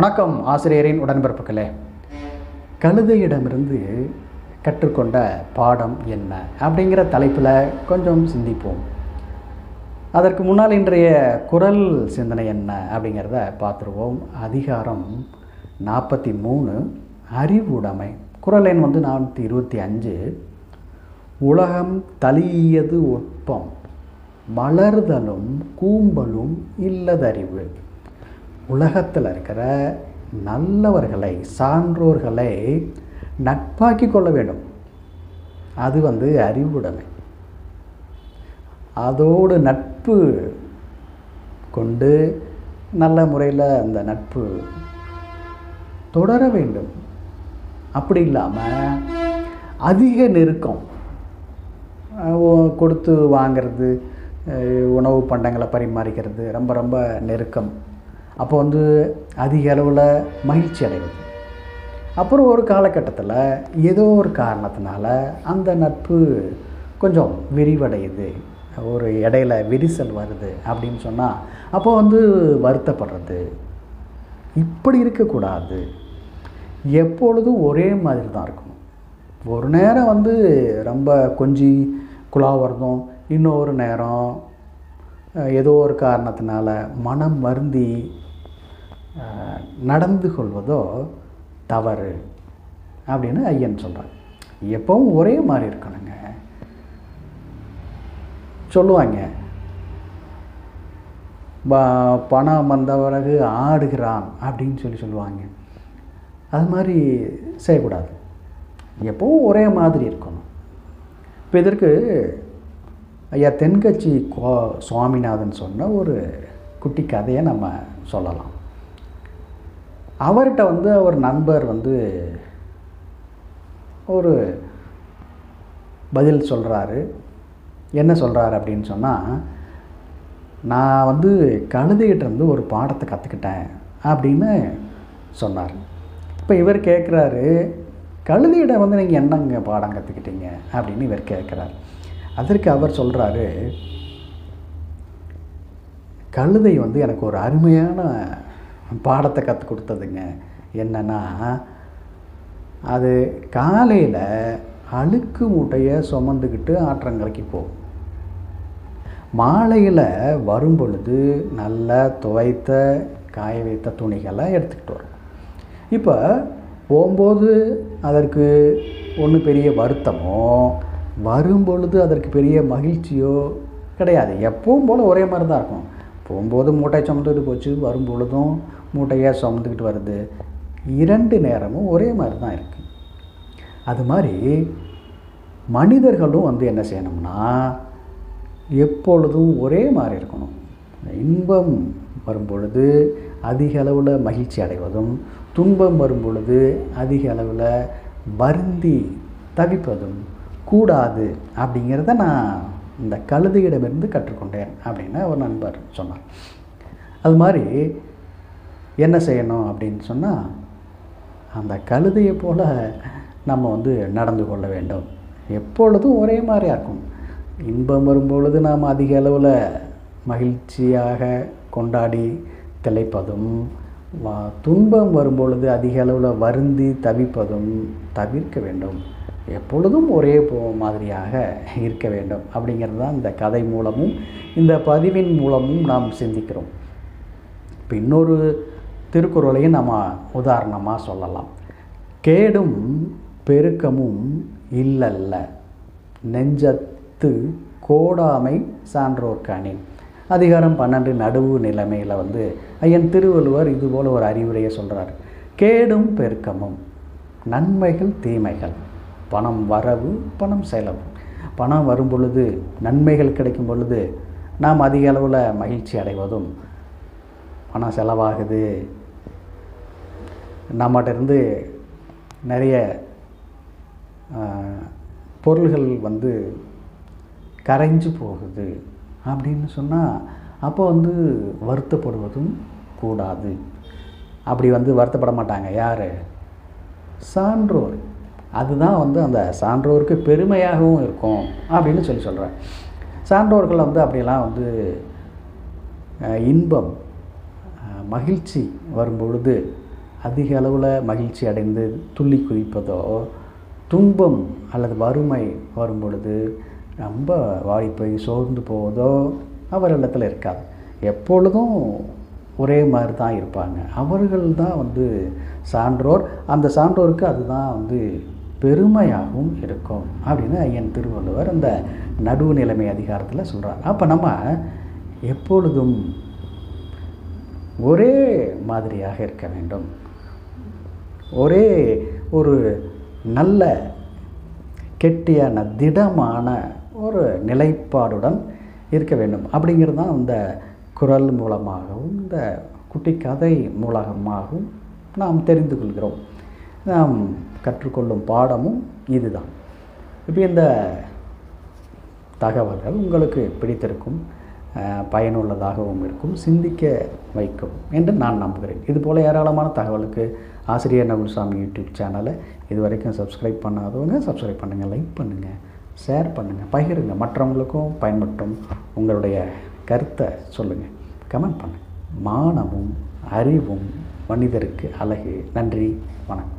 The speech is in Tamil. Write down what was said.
வணக்கம் ஆசிரியரின் உடன்பிறப்புகளே. கழுதையிடமிருந்து கற்றுக்கொண்ட பாடம் என்ன அப்படிங்கிற தலைப்பில் கொஞ்சம் சிந்திப்போம். அதற்கு முன்னால் இன்றைய குரல் சிந்தனை என்ன அப்படிங்கிறத பார்த்துருவோம். அதிகாரம் நாற்பத்தி மூணு அறிவுடைமை. குரல் எண் வந்து நானூற்றி இருபத்தி அஞ்சு. உலகம் தலியது ஒட்பம். மலர்தலும் கூம்பலும் இல்லதறிவு. உலகத்தில் இருக்கிற நல்லவர்களை சான்றோர்களை நட்பாக்கி கொள்ள வேண்டும். அது வந்து அறிவுடைமை. அதோடு நட்பு கொண்டு நல்ல முறையில் அந்த நட்பு தொடர வேண்டும். அப்படி இல்லாமல் அதிக நெருக்கம் கொடுத்து வாங்கிறது உணவு பண்டங்களை பரிமாறிக்கிறது ரொம்ப ரொம்ப நெருக்கம். அப்போ வந்து அதிக அளவில் மகிழ்ச்சி அடைவது. அப்புறம் ஒரு காலகட்டத்தில் ஏதோ ஒரு காரணத்தினால அந்த நட்பு கொஞ்சம் விரிவடையுது. ஒரு இடையில விரிசல் வருது அப்படின்னு சொன்னால் அப்போ வந்து வருத்தப்படுறது. இப்படி இருக்கக்கூடாது. எப்பொழுதும் ஒரே மாதிரி தான் இருக்கணும். ஒரு நேரம் வந்து ரொம்ப கொஞ்சி குழாவறதும் இன்னொரு நேரம் ஏதோ ஒரு காரணத்தினால மனம் வருந்தி நடந்து கொள்வதோ தவறு அப்படின்னு ஐயன் சொல்கிறார் எப்பவும் ஒரே மாதிரி இருக்கணுங்க. சொல்லுவாங்க ப- பணம் வந்த பிறகு ஆடுகிறான் அப்படின்னு சொல்லி சொல்லுவாங்க. அது மாதிரி செய்யக்கூடாது. எப்பவும் ஒரே மாதிரி இருக்கணும். இப்போ இதற்கு ஐயா தென்கட்சி கோ சுவாமிநாதன் சொன்ன ஒரு குட்டி கதையை நம்ம சொல்லலாம். அவர்கிட்ட வந்து அவர் நண்பர் வந்து ஒரு பதில் சொல்கிறாரு என்ன சொல்கிறாரு அப்படின்னு சொன்னால் நான் வந்து கழுதைகிட்ட இருந்து ஒரு பாடத்தை கற்றுக்கிட்டேன் அப்படின்னு சொன்னார். இப்போ இவர் கேட்குறாரு கழுதையிட வந்து நீங்கள் என்னங்க பாடம் கற்றுக்கிட்டீங்க அப்படின்னு இவர் கேட்குறாரு அதற்கு அவர் சொல்கிறாரு கழுதை வந்து எனக்கு ஒரு அருமையான பாடத்தை கற்றுக் கொடுத்ததுங்க. என்னன்னா அது காலையில் அழுக்கு மூட்டையை சுமந்துக்கிட்டு ஆற்றங்கரைக்கு போகும் மாலையில் வரும் பொழுது நல்லா துவைத்த காய வைத்த துணிகளை எடுத்துக்கிட்டு வரும். இப்போ போகும்போது அதற்கு ஒன்றும் பெரிய வருத்தமோ வரும் பொழுது அதற்கு பெரிய மகிழ்ச்சியோ கிடையாது. எப்பவும் போல் ஒரே மாதிரி தான் இருக்கும். போகும்போது மூட்டை சுமந்துக்கிட்டு போச்சு. வரும்பொழுதும் மூட்டையாக சுமந்துக்கிட்டு வருது இரண்டு நேரமும் ஒரே மாதிரி தான் இருக்குது அது மாதிரி மனிதர்களும் வந்து என்ன செய்யணும்னா எப்பொழுதும் ஒரே மாதிரி இருக்கணும். இன்பம் வரும்பொழுது அதிக அளவில் மகிழ்ச்சி அடைவதும் துன்பம் வரும் பொழுது அதிக அளவில் வருந்தி தவிப்பதும் கூடாது அப்படிங்கிறத நான் இந்த கழுதையிடமிருந்து கற்றுக்கொண்டேன் அப்படின்னு ஒரு நண்பர் சொன்னார். அது மாதிரி என்ன செய்யணும் அப்படின்னு சொன்னால் அந்த கழுதையை போல் நம்ம வந்து நடந்து கொள்ள வேண்டும். எப்பொழுதும் ஒரே மாதிரியாக இருக்கும். இன்பம் வரும்பொழுது நாம் அதிக அளவில் மகிழ்ச்சியாக கொண்டாடி திளைப்பதும் துன்பம் வரும்பொழுது அதிக அளவில் வருந்தி தவிப்பதும் தவிர்க்க வேண்டும். எப்பொழுதும் ஒரே போ மாதிரியாக இருக்க வேண்டும். அப்படிங்கிறது தான் இந்த கதை மூலமும் இந்த பதிவின் மூலமும் நாம் சிந்திக்கிறோம். இப்போ இன்னொரு திருக்குறளையும் நம்ம உதாரணமாக சொல்லலாம். கேடும் பெருக்கமும் இல்லல்ல. நெஞ்சத்து கோடாமை சான்றோர்காணின் அதிகாரம் பன்னெண்டு நடுவு நிலைமையில் வந்து ஐயன் திருவள்ளுவர் இதுபோல் ஒரு அறிவுரையை சொல்கிறார் கேடும் பெருக்கமும் நன்மைகள் தீமைகள். பணம் வரவு பணம் செலவு. பணம் வரும் பொழுது நன்மைகள் கிடைக்கும் பொழுது நாம் அதிக அளவில் மகிழ்ச்சி அடைவதும் பணம் செலவாகுது. நம்மகிட்ட இருந்து நிறைய பொருள்கள் வந்து கரைஞ்சு போகுது அப்படின்னு சொன்னால் அப்போ வந்து வருத்தப்படுவதும் கூடாது. அப்படி வந்து வருத்தப்பட மாட்டாங்க. யார்? சான்றோர். அதுதான் வந்து அந்த சான்றோருக்கு பெருமையாகவும் இருக்கும் அப்படின்னு சொல்லி சொல்கிறேன் சான்றோர்கள் வந்து அப்படிலாம் வந்து இன்பம் மகிழ்ச்சி வரும்பொழுது அதிக அளவில் மகிழ்ச்சி அடைந்து துள்ளி குதிப்பதோ துன்பம் அல்லது வறுமை வரும் பொழுது ரொம்ப வாய்ப்பை சோர்ந்து போவதோ அவர்களிடத்தில் இருக்காது. எப்பொழுதும் ஒரே மாதிரி தான் இருப்பாங்க. அவர்கள் தான் வந்து சான்றோர். அந்த சான்றோருக்கு அதுதான் வந்து பெருமையாகவும் இருக்கும் அப்படின்னு ஐயன் திருவள்ளுவர் அந்த நடுவு நிலைமை அதிகாரத்தில் சொல்கிறார் அப்போ நம்ம எப்பொழுதும் ஒரே மாதிரியாக இருக்க வேண்டும். ஒரே ஒரு நல்ல கெட்டியான திடமான ஒரு நிலைப்பாடுடன் இருக்க வேண்டும். அப்படிங்கிறது தான் அந்த குரல் மூலமாகவும் இந்த குட்டி கதை மூலமாகவும் நாம் தெரிந்து கொள்கிறோம். நாம் கற்றுக்கொள்ளும் பாடமும் இதுதான். இப்போ இந்த தகவல்கள் உங்களுக்கு பிடித்திருக்கும் பயனுள்ளதாகவும் இருக்கும் சிந்திக்க வைக்கும் என்று நான் நம்புகிறேன். இதுபோல் ஏராளமான தகவலுக்கு ஆசிரியர் நகுல்சாமி யூடியூப் சேனலை இது வரைக்கும் சப்ஸ்கிரைப் பண்ணாதவங்க சப்ஸ்கிரைப் பண்ணுங்கள் லைக் பண்ணுங்கள் ஷேர் பண்ணுங்கள் பகிருங்க. மற்றவங்களுக்கும் பயன்பட்டும் உங்களுடைய கருத்தை சொல்லுங்கள் கமெண்ட் பண்ணுங்கள் மானமும் அறிவும் மனிதருக்கு அழகு. நன்றி. வணக்கம்.